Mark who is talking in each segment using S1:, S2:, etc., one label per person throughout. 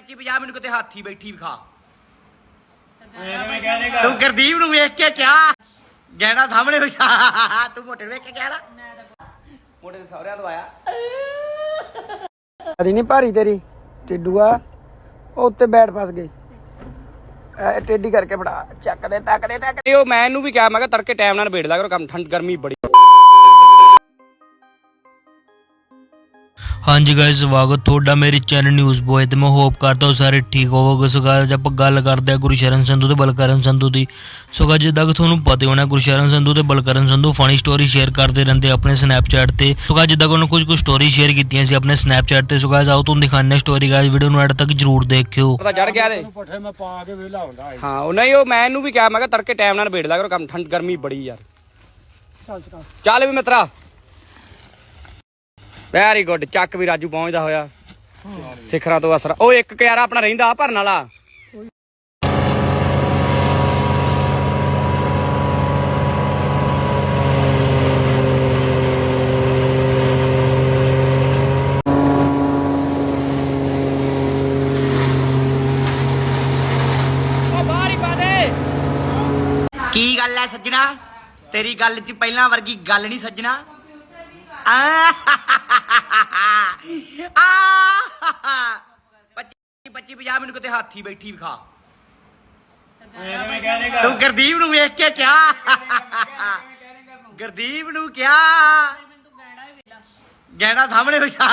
S1: 25 50 ਮੈਨੂੰ ਕਿਤੇ ਹਾਥੀ ਬੈਠੀ ਵਿਖਾ
S2: ਐਵੇਂ ਕਹਿ ਦੇਗਾ
S1: ਤੂੰ ਗੁਰਦੀਪ ਨੂੰ ਵੇਖ ਕੇ ਕਿਹਾ ਗਹਿਣਾ ਸਾਹਮਣੇ ਬਿਠਾ ਤੂੰ ਮੋਟੇ ਨੂੰ ਵੇਖ ਕੇ ਕਿਹਾ ਨਾ। ਮੋਟੇ ਦੇ ਸਹੁਰਿਆਂ ਤੋਂ ਆਇਆ।
S3: ਅਰੀ ਨਹੀਂ ਭਾਰੀ ਤੇਰੀ ਟਿੱਡੂਆ ਉਹ ਉੱਤੇ ਬੈਠ ਫਸ ਗਈ। ਐ ਟੇਢੀ ਕਰਕੇ ਫੜਾ ਚੱਕ ਦੇ ਤੱਕ ਦੇ ਤੱਕ
S1: ਤੇ ਉਹ ਮੈਂ ਇਹਨੂੰ ਵੀ ਕਿਹਾ ਮੈਂ ਕਿਹਾ ਤੜਕੇ ਟਾਈਮ ਨਾਲ ਨਿਬੇੜ ਲਿਆ ਕਰੋ ਕੰਮ ਠੰਡ ਗਰਮੀ ਬੜੀ।
S4: ਹਾਂਜੀ ਗਾਇਸ ਸਵਾਗਤ ਤੁਹਾਡਾ ਮੇਰੇ ਚੈਨਲ ਨਿਊਜ਼ ਬੋਏ ਤੇ। ਮੈਂ ਹੋਪ ਕਰਦਾ ਹਾਂ ਸਾਰੇ ਠੀਕ ਹੋਵੋਗੇ। ਸੋ guys, ਆਪਾਂ ਗੱਲ ਕਰਦੇ ਹਾਂ ਗੁਰਸ਼ਰਨ ਸੰਧੂ ਤੇ ਬਲਕਰਨ ਸੰਧੂ ਦੀ। ਸੋ guys, ਜਿੱਦਾਂ ਕਿ ਤੁਹਾਨੂੰ ਪਤਾ ਹੋਣਾ ਗੁਰਸ਼ਰਨ ਸੰਧੂ ਤੇ Balkaran Sandhu funny story share ਕਰਦੇ ਰਹਿੰਦੇ ਆਪਣੇ ਸਨੈਪਚੈਟ ਤੇ। ਸੋ guys, ਜਿੱਦਾਂ ਕਿ ਉਹਨਾਂ ਕੁਝ ਕੁ ਸਟੋਰੀ ਸ਼ੇਅਰ ਕੀਤੀਆਂ ਸੀ ਆਪਣੇ ਸਨੈਪਚੈਟ ਤੇ। ਸੋ guys, ਆਓ ਤੁਹਾਨੂੰ ਦਿਖਾਉਂਦੇ ਸਟੋਰੀ ਗਾਇਸ ਵੀਡੀਓ ਨੂੰ ਐਡ ਤੱਕ ਜਰੂਰ ਦੇਖਿਓ।
S1: ਪਤਾ ਚੜ ਗਿਆ ਤੇ
S3: ਪੱਠੇ ਮੈਂ ਪਾ ਕੇ ਵੇਲਾ ਹੁੰਦਾ
S1: ਹਾਂ ਉਹ ਨਹੀਂ ਉਹ ਮੈਂ ਇਹਨੂੰ ਵੀ ਕਿਹਾ ਮੈਂ ਕਿਹਾ ਤੜਕੇ ਟਾਈਮ ਨਾਲ ਨਿਬੇੜ ਲਿਆ ਕਰੋ ਕੰਮ ਠੰਡ ਗਰਮੀ ਬੜੀ ਯਾਰ।
S3: ਚੱਲ ਚੱਲ
S1: ਚੱਲ ਵੀ ਮਿੱਤਰਾ। ਵੈਰੀ ਗੁੱਡ ਚੱਕ ਵੀ ਰਾਜੂ ਪਹੁੰਚਦਾ ਹੋਇਆ। ਸਿਖਰਾਂ ਤੋਂ ਅਸਰ। ਉਹ ਇੱਕ ਕਿਆਰਾ ਆਪਣਾ ਰਹਿੰਦਾ ਭਰਨ ਵਾਲਾ। ਉਹ ਬਾਹਰ ਹੀ ਪਾ ਦੇ। ਕੀ ਗੱਲ ਐ ਸੱਜਣਾ? ਤੇਰੀ ਗੱਲ 'ਚ ਪਹਿਲਾਂ ਵਰਗੀ ਗੱਲ ਨਹੀਂ ਸੱਜਣਾ। ਆ ਆ 25 25 50 ਮੈਨੂੰ ਕਿਤੇ ਹਾਥੀ ਬੈਠੀ ਵਿਖਾ
S2: ਐਵੇਂ ਕਹਿ ਦੇਗਾ
S1: ਤੂੰ ਗੁਰਦੀਪ ਨੂੰ ਵੇਖ ਕੇ ਕਿਹਾ ਗੁਰਦੀਪ ਨੂੰ ਕਿਹਾ ਗਹਿਣਾ ਸਾਹਮਣੇ ਬਿਠਾ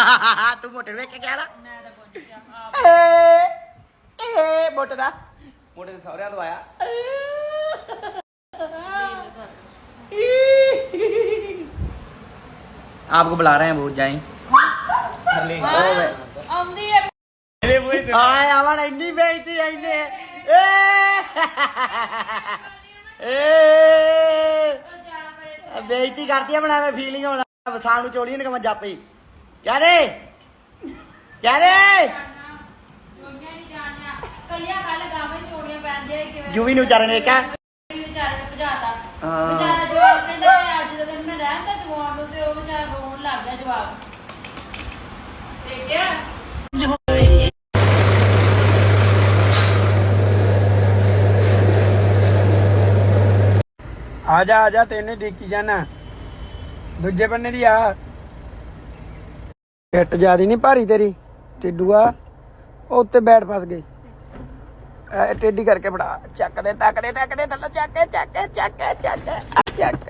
S1: ਤੂੰ ਮੋਟੇ ਨੂੰ ਵੇਖ ਕੇ ਕਿਹਾ ਨਾ ਏ ਏ ਮੋਟੇ ਦਾ ਮੋਟੇ ਦੇ ਸਹੁਰਿਆਂ ਤੋਂ ਆਇਆ आपको बुला रहे हैं बहुत जाए
S5: ਆਉਂਦੀ ਹੈ
S1: ਆਏ ਆਵਣ ਇੰਨੀ ਬੇਇੱਜ਼ਤੀ ਇੰਨੇ ਏ ਏ ਬੇਇੱਜ਼ਤੀ ਕਰਦੀ ਆ ਬਣਾ ਮੈਂ ਫੀਲਿੰਗ ਹੋਣਾ ਵਸਾਂ ਨੂੰ ਚੋੜੀ ਨੇ ਕਮਾ ਜਾਪੀ ਕਿਆ ਰੇ ਕਿਆ ਰੇ
S5: ਚੋੜੀਆਂ ਨਹੀਂ ਜਾਣੀਆਂ ਕੱਲੀਆਂ ਕੱਲ ਗਾਵੇਂ ਚੋੜੀਆਂ ਪੈਂਦੀਆਂ ਸੀ ਕਿਵੇਂ
S1: ਜੂਵੀ ਨੂੰ ਵਿਚਾਰੇ ਨੇ ਕਿਹਾ
S5: ਵਿਚਾਰੇ ਨੂੰ ਭਜਾਤਾ
S1: ਹਾਂ।
S5: ਵਿਚਾਰਾ ਉਹ ਵਿਚਾਰਾ ਰੋਣ ਲੱਗ ਗਿਆ ਜਵਾਬ। ਦੇਖਿਆ?
S3: ਆ ਜਾ ਆ ਜਾ ਤੈਨੂੰ ਡਿੱਕੀ ਜਾਣਾ ਦੂਜੇ ਬੰਨੇ ਦੀ ਆ। ਪਿੱਟ ਜਿਆਦੀ ਨਹੀਂ ਭਾਰੀ ਤੇਰੀ ਟਿੱਡੂਆ ਉਹ ਉੱਤੇ ਬੈਠ ਫਸ ਗਈ। ਐ ਟੇਢੀ ਕਰਕੇ ਫੜਾ। ਚੱਕ ਦੇ ਤੱਕ ਦੇ ਤੱਕ ਦੇ ਥੱਲੇ ਚੱਕ ਕੇ ਚੱਕ ਕੇ ਚੱਕ ਕੇ ਚੱਕ ਕੇ, ਆ ਚੱਕ